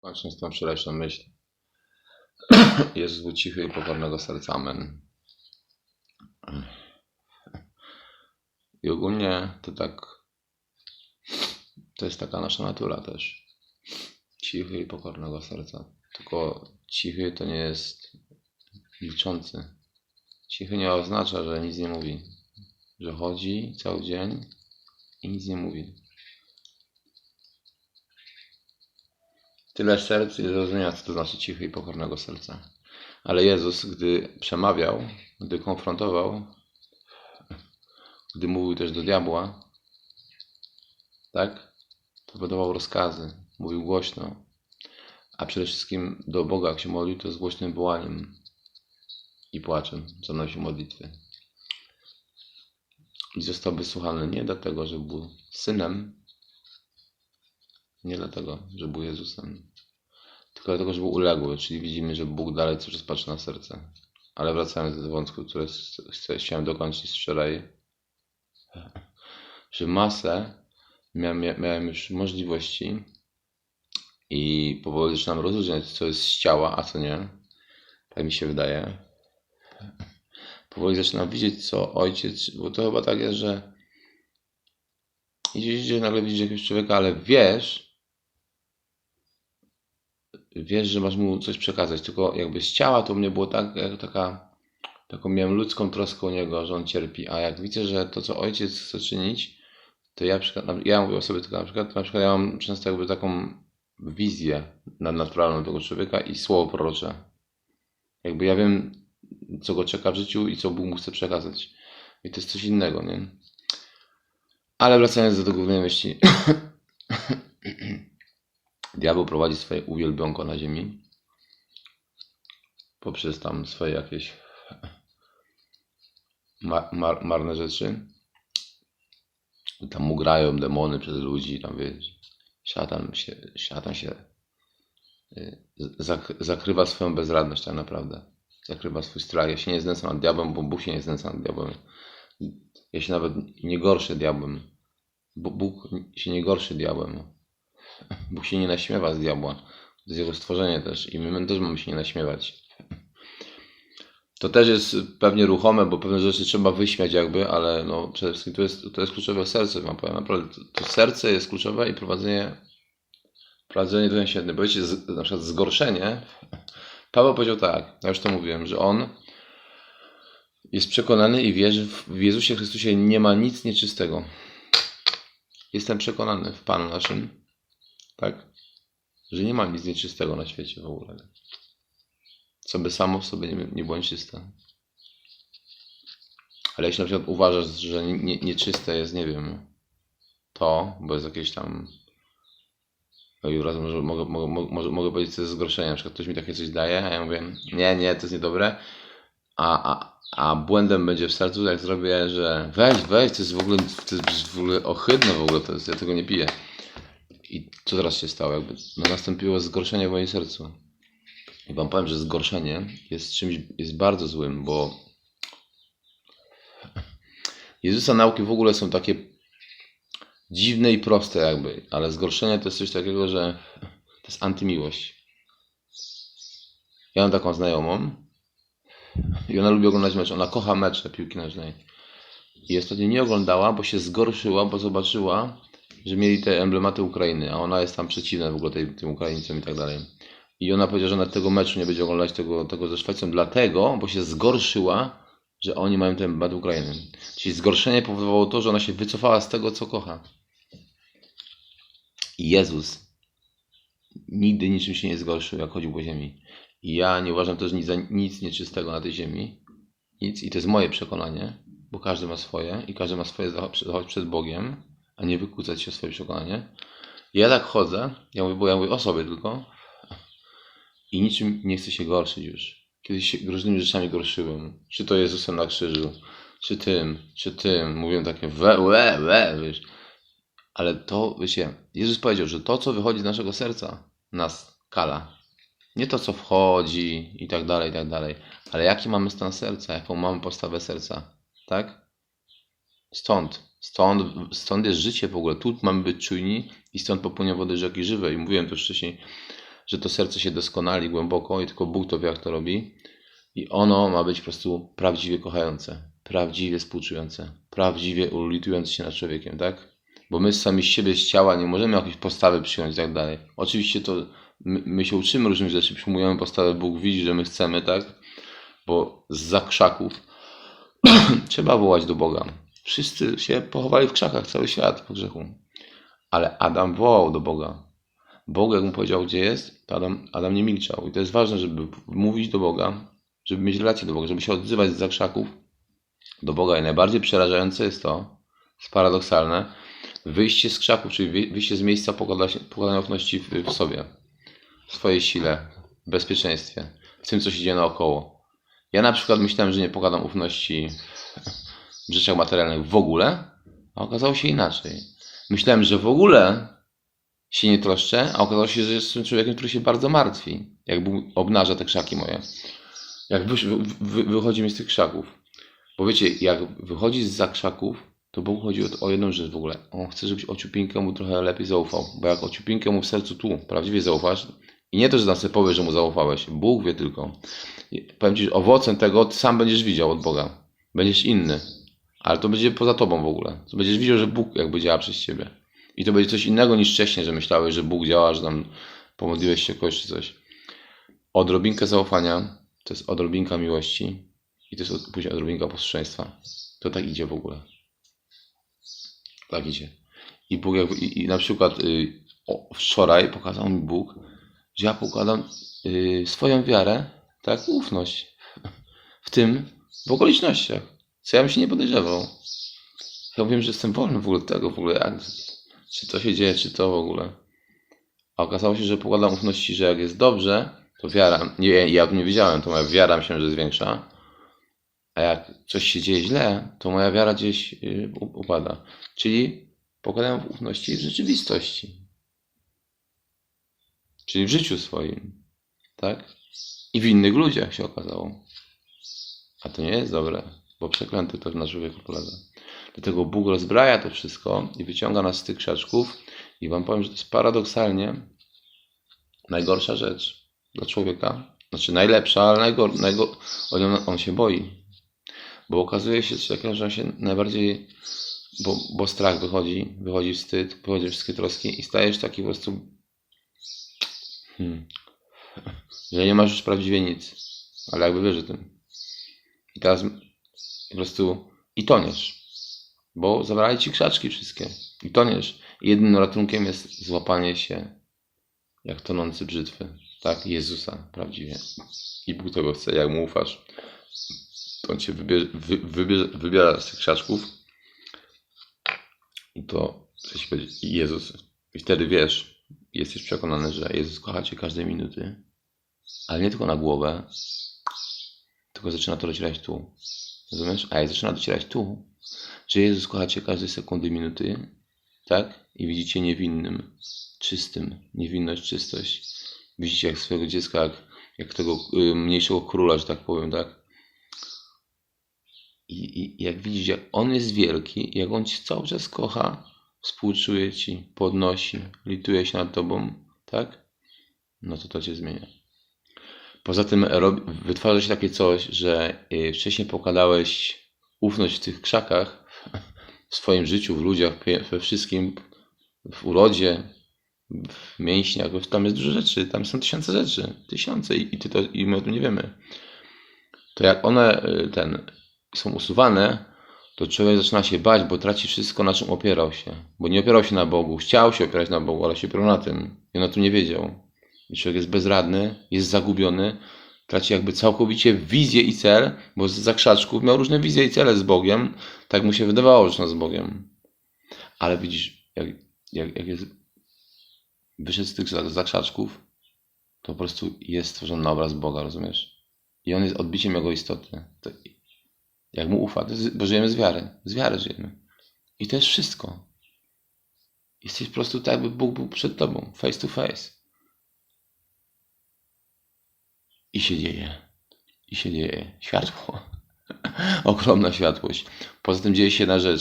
Kończąc tą wczorajszą myśl. Jezus był cichy i pokornego serca. Amen. I ogólnie to tak. To jest taka nasza natura też. Cichy i pokornego serca. Tylko cichy to nie jest milczący. Cichy nie oznacza, że nic nie mówi. Że chodzi cały dzień i nic nie mówi. Tyle serc i zrozumienia, co to znaczy cichy i pokornego serca. Ale Jezus, gdy przemawiał, gdy konfrontował, gdy mówił też do diabła, tak? To wydawał rozkazy, mówił głośno, a przede wszystkim do Boga, jak się modlił, to z głośnym wołaniem i płaczem zanosił modlitwy. I został wysłuchany nie dlatego, że był synem, nie dlatego, że był Jezusem, tylko dlatego, że był uległy, czyli widzimy, że Bóg dalej cały czas patrzy na serce. Ale wracając do wątku, który chcę- chciałem dokończyć wczoraj, że masę miałem, miałem już możliwości i powoli zaczynam rozróżniać, co jest z ciała, a co nie. Tak mi się wydaje. Powoli zaczynam widzieć, co ojciec, bo to chyba tak jest, że idziesz, idziesz, nagle widzisz jakiegoś człowieka, ale wiesz, wiesz, że masz mu coś przekazać, tylko jakby z ciała to mnie było tak, jak taka, taką miałem ludzką troskę o niego, że on cierpi, a jak widzę, że to, co ojciec chce czynić, to ja, ja mówię o sobie tylko na przykład, na przykład ja mam często jakby taką wizję nadnaturalną tego człowieka i słowo prorocze. Jakby ja wiem, co go czeka w życiu i co Bóg mu chce przekazać. I to jest coś innego, nie? Ale wracając do tego głównej myśli. Diabeł prowadzi swoje uwielbionko na ziemi poprzez tam swoje jakieś ma- mar- marne rzeczy. I tam mu grają demony przez ludzi, tam wiesz, szatan się, szatan się y, zak- zakrywa swoją bezradność tak naprawdę. Zakrywa swój strach. Ja się nie znęcam nad diabłem, bo Bóg się nie znęca nad diabłem. Ja się nawet nie gorszę diabłem. Bóg się nie gorszy diabłem. Bóg się nie naśmiewa z diabła. To jest jego stworzenie też i my też mamy się nie naśmiewać. To też jest pewnie ruchome, bo pewne rzeczy trzeba wyśmiać jakby, ale no przede wszystkim to jest, to jest kluczowe serce, wam powiem. Naprawdę, to, serce jest kluczowe i prowadzenie, prowadzenie jest świetne. Bo wiecie, z, na przykład zgorszenie, Paweł powiedział tak, ja już to mówiłem, że on jest przekonany i wie, że w Jezusie Chrystusie nie ma nic nieczystego. Jestem przekonany w Panu naszym, tak, że nie ma nic nieczystego na świecie w ogóle. Co by samo w sobie nie, nie było nieczyste. Ale jeśli na przykład uważasz, że nie, nie, nieczyste jest, nie wiem, to, bo jest jakieś tam. No razem może, mogę, mogę, mogę, mogę powiedzieć, co jest zgorszenie. Na przykład ktoś mi takie coś daje, a ja mówię, nie, nie, to jest niedobre. A, a, a błędem będzie w sercu, jak zrobię, że weź, weź, to jest w ogóle, to jest w ogóle ohydne w ogóle, to jest, ja tego nie piję. I co teraz się stało? Jakby no, nastąpiło zgorszenie w moim sercu. I wam powiem, że zgorszenie jest czymś, jest bardzo złym, bo Jezusa nauki w ogóle są takie dziwne i proste jakby, ale zgorszenie to jest coś takiego, że to jest antymiłość. Ja mam taką znajomą i ona lubi oglądać mecze, ona kocha mecze piłki nożnej. I ostatnio nie oglądała, bo się zgorszyła, bo zobaczyła, że mieli te emblematy Ukrainy, a ona jest tam przeciwna w ogóle tej, tym Ukraińcom i tak dalej. I ona powiedziała, że na tego meczu nie będzie oglądać tego, tego ze Szwecją, dlatego, bo się zgorszyła, że oni mają ten emblemat Ukrainy. Czyli zgorszenie powodowało to, że ona się wycofała z tego, co kocha. I Jezus nigdy niczym się nie zgorszył, jak chodził po ziemi. I ja nie uważam też nic, za nic nieczystego na tej ziemi. Nic. I to jest moje przekonanie, bo każdy ma swoje i każdy ma swoje zachować przed Bogiem, a nie wykłócać się o swoje przekonanie. Ja tak chodzę, ja mówię, bo ja mówię o sobie tylko i niczym nie chcę się gorszyć już. Kiedyś się różnymi rzeczami gorszyłem. Czy to Jezusem na krzyżu, czy tym, czy tym. Mówiłem takie we, we, we, wiesz. Ale to, wiecie, Jezus powiedział, że to, co wychodzi z naszego serca, nas kala. Nie to, co wchodzi i tak dalej, i tak dalej. Ale jaki mamy stan serca, jaką mamy postawę serca, tak? Stąd, stąd, stąd jest życie w ogóle. Tu mamy być czujni i stąd popłynie wody rzeki żywej. Mówiłem to wcześniej, że to serce się doskonali głęboko i tylko Bóg to wie, jak to robi. I ono ma być po prostu prawdziwie kochające, prawdziwie współczujące, prawdziwie ulitujące się nad człowiekiem, tak? Bo my sami z siebie, z ciała nie możemy jakiejś postawy przyjąć i tak dalej. Oczywiście to my, my się uczymy różnych rzeczy, przyjmujemy postawę, Bóg widzi, że my chcemy, tak? Bo z za krzaków trzeba wołać do Boga. Wszyscy się pochowali w krzakach, cały świat po grzechu. Ale Adam wołał do Boga. Bóg, jak mu powiedział, gdzie jest, to Adam, Adam nie milczał. I to jest ważne, żeby mówić do Boga, żeby mieć relację do Boga, żeby się odzywać z za krzaków do Boga. I najbardziej przerażające jest to, jest paradoksalne, wyjście z krzaków, czyli wy- wyjście z miejsca pokładania ufności w, w sobie, w swojej sile, w bezpieczeństwie, w tym, co się dzieje naokoło. Ja na przykład myślałem, że nie pokładam ufności rzeczach materialnych w ogóle, a okazało się inaczej. Myślałem, że w ogóle się nie troszczę, a okazało się, że jestem człowiekiem, który się bardzo martwi. Jak obnaża te krzaki moje. Jak wy, wy, wychodzi mi z tych krzaków. Bo wiecie, jak wychodzi z za krzaków, to Bóg chodzi o, o jedną rzecz w ogóle. On chce, żebyś ociupinkę mu trochę lepiej zaufał. Bo jak ociupinkę mu w sercu tu prawdziwie zaufasz, i nie to, że tam sobie powiesz, że mu zaufałeś. Bóg wie tylko. I Powiem ci, że owocem tego sam będziesz widział od Boga. Będziesz inny. Ale to będzie poza tobą w ogóle. To będziesz widział, że Bóg jakby działa przez ciebie. I to będzie coś innego niż wcześniej, że myślałeś, że Bóg działa, że tam pomodliłeś się kogoś czy coś. Odrobinkę zaufania to jest odrobinka miłości i to jest później odrobinka posłuszeństwa. To tak idzie w ogóle. Tak idzie. I Bóg jakby, i, i na przykład y, o, wczoraj pokazał mi Bóg, że ja pokładam y, swoją wiarę, tak, ufność w tym, w okolicznościach, co ja bym się nie podejrzewał. Ja wiem, że jestem wolny w ogóle tego, w ogóle jak, czy to się dzieje, czy to w ogóle. A okazało się, że pokładam ufności, że jak jest dobrze, to wiara, nie, ja nie wiedziałem, to moja wiara myślałem, że jest większa, a jak coś się dzieje źle, to moja wiara gdzieś y, upada. Czyli pokładam ufności w rzeczywistości. Czyli w życiu swoim. Tak? I w innych ludziach się okazało. A to nie jest dobre, bo przeklęty to na człowieku polega. Dlatego Bóg rozbraja to wszystko i wyciąga nas z tych krzaczków. I wam powiem, że to jest paradoksalnie najgorsza rzecz dla człowieka. Znaczy najlepsza, ale najgor, najgor, on, on się boi. Bo okazuje się że on się najbardziej, bo, bo strach wychodzi, wychodzi wstyd, wychodzi wszystkie troski i stajesz taki po prostu, hmm, że nie masz już prawie nic, ale jakby wiesz tym. I teraz po prostu i toniesz, bo zabrali ci krzaczki wszystkie i toniesz. I jedynym ratunkiem jest złapanie się jak tonący brzytwy, tak, Jezusa prawdziwie. I Bóg tego chce, jak mu ufasz. To on cię wy, wybiera z tych krzaczków i to chce ci powiedzieć Jezus. I wtedy wiesz, jesteś przekonany, że Jezus kocha cię każdej minuty, ale nie tylko na głowę, tylko zaczyna to docierać tu. Rozumiesz? A jak zaczyna docierać tu, że Jezus kocha cię każdej sekundy, minuty, tak? I widzicie niewinnym, czystym, niewinność, czystość. Widzicie jak swojego dziecka, jak, jak tego y, mniejszego króla, że tak powiem, tak? I, i jak widzisz, jak on jest wielki, jak on cię cały czas kocha, współczuje ci, podnosi, lituje się nad tobą, tak? No to to cię zmienia. Poza tym wytwarza się takie coś, że y, wcześniej pokładałeś ufność w tych krzakach, w swoim życiu, w ludziach, we wszystkim, w urodzie, w mięśniach, tam jest dużo rzeczy, tam są tysiące rzeczy, tysiące i, i, ty to, i my o tym nie wiemy. To jak one y, ten, są usuwane, to człowiek zaczyna się bać, bo traci wszystko, na czym opierał się. Bo nie opierał się na Bogu, chciał się opierać na Bogu, ale się opierał na tym i on o tym nie wiedział. Człowiek jest bezradny, jest zagubiony, traci jakby całkowicie wizję i cel, bo z zakrzaczków miał różne wizje i cele z Bogiem, tak mu się wydawało, że z Bogiem. Ale widzisz, jak, jak, jak jest wyszedł z tych za- zakrzaczków, to po prostu jest stworzony obraz Boga, rozumiesz? I on jest odbiciem Jego istoty. To, jak mu ufa, to jest, bo żyjemy z wiary. Z wiary żyjemy. I to jest wszystko. Jesteś po prostu tak, jakby Bóg był przed tobą, face to face. I się dzieje. I się dzieje. Światło. Ogromna światłość. Poza tym dzieje się jedna rzecz.